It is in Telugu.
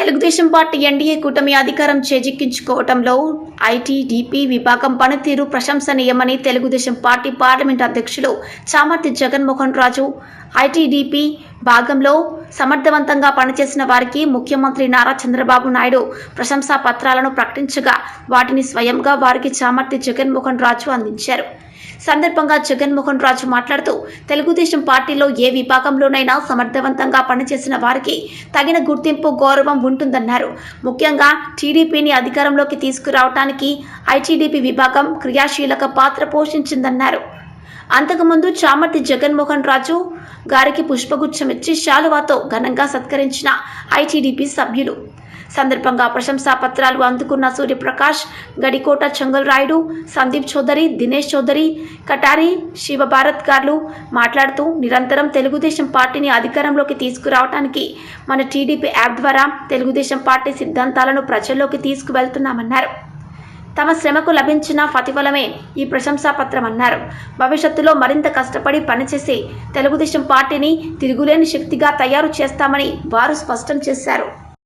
తెలుగుదేశం పార్టీ ఎన్డీఏ కూటమి అధికారం చేజిక్కించుకోవటంలో ఐటీడీపీ విభాగం పనితీరు ప్రశంసనీయమని తెలుగుదేశం పార్టీ పార్లమెంట్ అధ్యక్షులు చామర్తి జగన్మోహన్ రాజు ఐటీడీపీ భాగంలో సమర్థవంతంగా పనిచేసిన వారికి ముఖ్యమంత్రి నారా చంద్రబాబు నాయుడు ప్రశంసా పత్రాలను ప్రకటించగా వాటిని స్వయంగా వారికి చామర్తి జగన్మోహన్ రాజు అందించారు. సందర్భంగా జగన్మోహన్ రాజు మాట్లాడుతూ తెలుగుదేశం పార్టీలో ఏ విభాగంలోనైనా సమర్థవంతంగా పనిచేసిన వారికి తగిన గుర్తింపు గౌరవం ఉంటుందన్నారు. ముఖ్యంగా టీడీపీని అధికారంలోకి తీసుకురావడానికి ఐటీడీపీ విభాగం క్రియాశీలక పాత్ర పోషించిందన్నారు. అంతకుముందు చామర్తి జగన్మోహన్ రాజు గారికి పుష్పగుచ్చం ఇచ్చి శాలువాతో ఘనంగా సత్కరించిన ఐటీడీపీ సభ్యులు. సందర్భంగా ప్రశంసా పత్రాలు అందుకున్న సూర్యప్రకాష్ గడికోట చెంగల్రాయుడు సందీప్ చౌదరి దినేష్ చౌదరి కటారి శివభారత్ గారు మాట్లాడుతూ నిరంతరం తెలుగుదేశం పార్టీని అధికారంలోకి తీసుకురావడానికి మన టీడీపీ యాప్ ద్వారా తెలుగుదేశం పార్టీ సిద్ధాంతాలను ప్రజల్లోకి తీసుకువెళ్తున్నామన్నారు. తమ శ్రమకు లభించిన ప్రతిఫలమే ఈ ప్రశంసా పత్రం అన్నారు. భవిష్యత్తులో మరింత కష్టపడి పనిచేసి తెలుగుదేశం పార్టీని తిరుగులేని శక్తిగా తయారు చేస్తామని వారు స్పష్టం చేశారు.